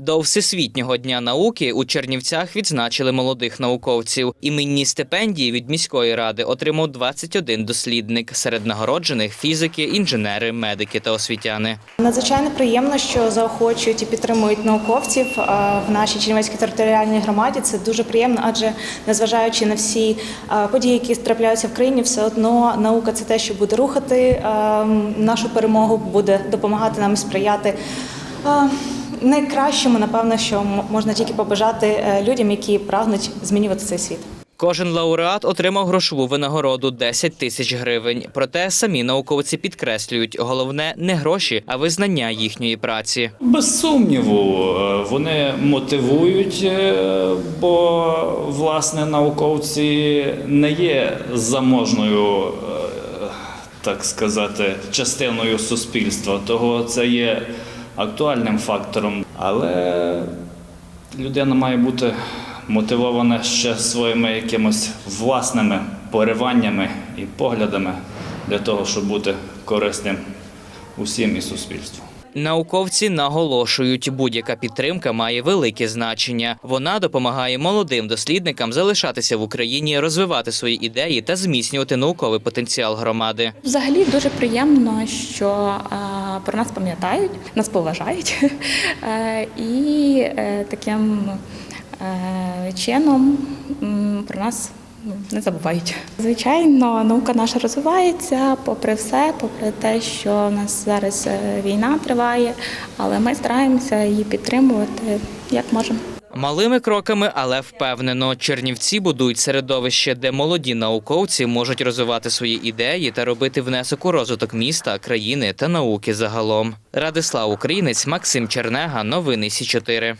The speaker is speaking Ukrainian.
До Всесвітнього дня науки у Чернівцях відзначили молодих науковців. Іменні стипендії від міської ради отримав 21 дослідник. Серед нагороджених фізики, інженери, медики та освітяни. Надзвичайно приємно, що заохочують і підтримують науковців в нашій Чернівецькій територіальній громаді. Це дуже приємно, адже незважаючи на всі події, які трапляються в країні, все одно наука це те, що буде рухати нашу перемогу, буде допомагати нам сприяти. Найкращому, напевно, що можна тільки побажати е, людям, які прагнуть змінювати цей світ. Кожен лауреат отримав грошову винагороду 10 тисяч гривень. Проте самі науковці підкреслюють, головне не гроші, а визнання їхньої праці. Без сумніву, е, вони мотивують, е, бо власне науковці не є заможною, так сказати, частиною суспільства. Того це є актуальним фактором. Але людина має бути мотивована ще своїми якимось власними пориваннями і поглядами для того, щоб бути корисним усім і суспільству. Науковці наголошують, будь-яка підтримка має велике значення. Вона допомагає молодим дослідникам залишатися в Україні, розвивати свої ідеї та зміцнювати науковий потенціал громади. Взагалі дуже приємно, що е, про нас пам'ятають, нас поважають Е, і е, таким е, чином про нас ну, не забувають. Звичайно, наука наша розвивається, попри все, попри те, що у нас зараз війна триває, але ми стараємося її підтримувати як можемо. Малими кроками, але впевнено, Чернівці будують середовище, де молоді науковці можуть розвивати свої ідеї та робити внесок у розвиток міста, країни та науки загалом. Радислав Українець, Максим Чернега, новини Сі 4